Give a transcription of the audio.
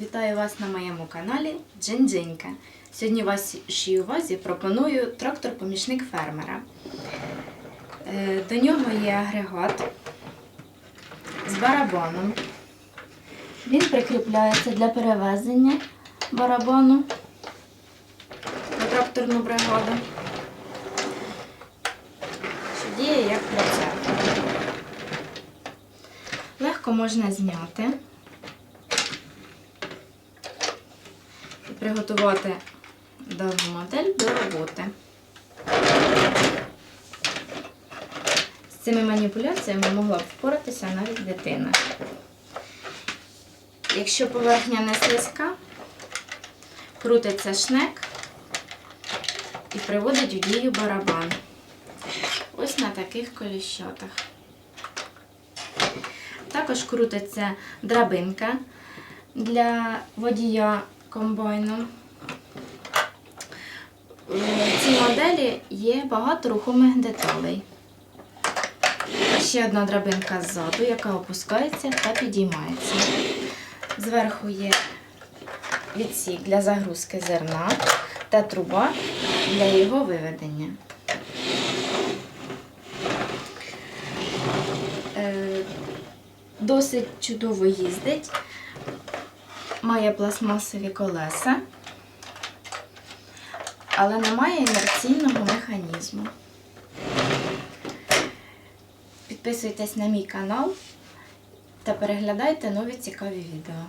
Вітаю вас на моєму каналі Джинджинька. Сьогодні вашій увазі пропоную трактор-помічник фермера. Е, До нього є агрегат з барабаном. Він прикріпляється для перевезення барабану на тракторну бригаду. Що діє як прицеп. Легко можна зняти. Приготувати дану модель до роботи. З цими маніпуляціями могла б впоратися навіть дитина. Якщо поверхня не слизька, крутиться шнек і приводить в дію барабан. Ось на таких коліщотах. Також крутиться драбинка для водія комбайну. В цій моделі є багато рухомих деталей. Ще одна драбинка ззаду, яка опускається та підіймається. Зверху є відсік для загрузки зерна та труба для його виведення. Е, Досить чудово їздить має пластмасові колеса, але немає інерційного механізму. Підписуйтесь на мій канал та переглядайте нові цікаві відео.